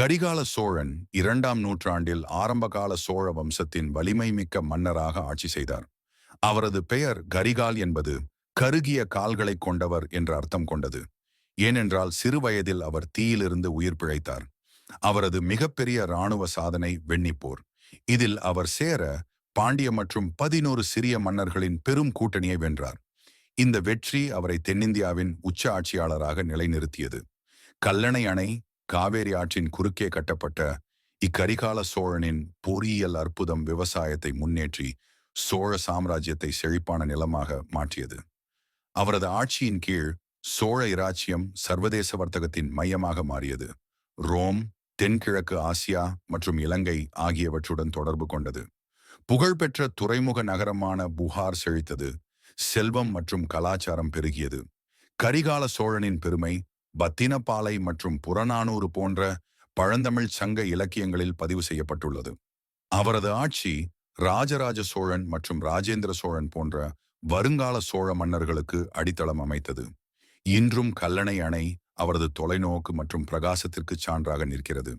கரிகால சோழன் இரண்டாம் நூற்றாண்டில் ஆரம்பகால சோழ வம்சத்தின் வலிமை மிக்க மன்னராக ஆட்சி செய்தார். அவரது பெயர் கரிகால் என்பது கருகிய கால்களைக் கொண்டவர் என்ற அர்த்தம் கொண்டது. ஏனென்றால் சிறுவயதில் அவர் தீயிலிருந்து உயிர் பிழைத்தார். அவரது மிகப்பெரிய இராணுவ சாதனை வெண்ணிப்போர். இதில் அவர் சேர பாண்டிய மற்றும் பதினோரு சிறிய மன்னர்களின் பெரும் கூட்டணியை வென்றார். இந்த வெற்றி அவரை தென்னிந்தியாவின் உச்ச ஆட்சியாளராக நிலைநிறுத்தியது. கல்லணை அணை காவேரி ஆற்றின் குறுக்கே கட்டப்பட்ட இக்கரிகால சோழனின் பொறியியல் அற்புதம் விவசாயத்தை முன்னேற்றி சோழ சாம்ராஜ்யத்தை செழிப்பான நிலமாக மாற்றியது. அவரது ஆட்சியின் கீழ் சோழ இராச்சியம் சர்வதேச வர்த்தகத்தின் மையமாக மாறியது. ரோம் தென்கிழக்கு ஆசியா மற்றும் இலங்கை ஆகியவற்றுடன் தொடர்பு கொண்டது. புகழ்பெற்ற துறைமுக நகரமான புகார் செழித்தது செல்வம் மற்றும் கலாச்சாரம் பெருகியது. கரிகால சோழனின் பெருமை பத்தினப்பாலை மற்றும் புறநானூறு போன்ற பழந்தமிழ் சங்க இலக்கியங்களில் பதிவு செய்யப்பட்டுள்ளது. அவரது ஆட்சி ராஜராஜ சோழன் மற்றும் ராஜேந்திர சோழன் போன்ற வருங்கால சோழ மன்னர்களுக்கு அடித்தளம் அமைத்தது. இன்றும் கல்லணை அணை அவரது தொலைநோக்கு மற்றும் பிரகாசத்திற்கு சான்றாக நிற்கிறது.